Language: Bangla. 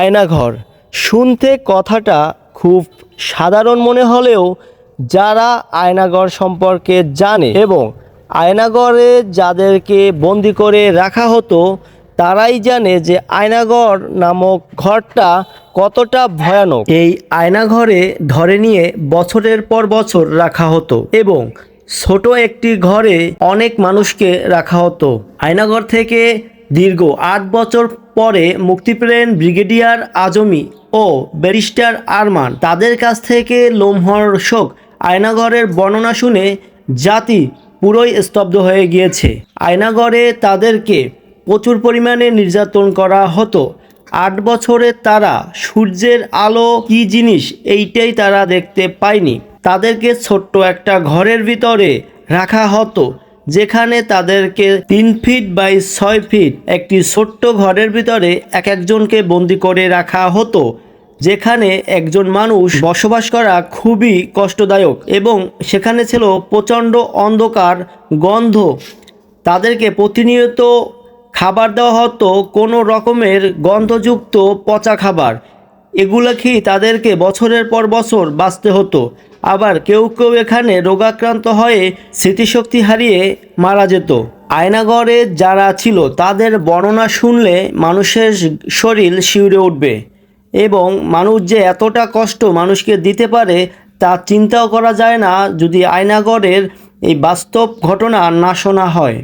আয়নাঘর শুনতে কথাটা খুব সাধারণ মনে হলেও যারা আয়নাঘর সম্পর্কে জানে এবং আয়নাঘরে যাদেরকে বন্দি করে রাখা হতো, তারাই জানে যে আয়নাঘর নামক ঘরটা কতটা ভয়ানক। এই আয়নাঘরে ধরে নিয়ে বছরের পর বছর রাখা হতো এবং ছোট একটি ঘরে অনেক মানুষকে রাখা হতো। আয়নাঘর থেকে দীর্ঘ আট বছর পরে মুক্তি পেলেন ব্রিগেডিয়ার আজমি ও ব্যারিস্টার আরমান। তাদের কাছ থেকে লোমহর্ষক আয়নাঘরের বর্ণনা শুনে জাতি পুরোই স্তব্ধ হয়ে গিয়েছে। আয়নাঘরে তাদেরকে প্রচুর পরিমাণে নির্যাতন করা হতো। আট বছরে তারা সূর্যের আলো কি জিনিস এইটাই তারা দেখতে পায়নি। তাদেরকে ছোট্ট একটা ঘরের ভিতরে রাখা হতো। যেখানে তাদেরকে তিন ফিট বাই ছয় ফিট একটি ছোট্ট ঘরের ভিতরে এক একজনকে বন্দি করে রাখা হতো, যেখানে একজন মানুষ বসবাস করা খুবই কষ্টদায়ক এবং সেখানে ছিল প্রচণ্ড অন্ধকার গন্ধ। তাদেরকে প্রতিনিয়ত খাবার দেওয়া হতো কোনো রকমের গন্ধযুক্ত পচা খাবার। এগুলো খেয়ে তাদেরকে বছরের পর বছর বাঁচতে হতো? আবার কেউ কেউ এখানে রোগাক্রান্ত হয়ে স্মৃতিশক্তি হারিয়ে মারা যেত। আয়নাগরে যারা ছিল, তাদের বর্ণনা শুনলে মানুষের শরীর শিউরে উঠবে এবং মানুষ যে এতটা কষ্ট মানুষকে দিতে পারে তা চিন্তাও করা যায় না যদি আয়নাগড়ের এই বাস্তব ঘটনা না শোনা হয়।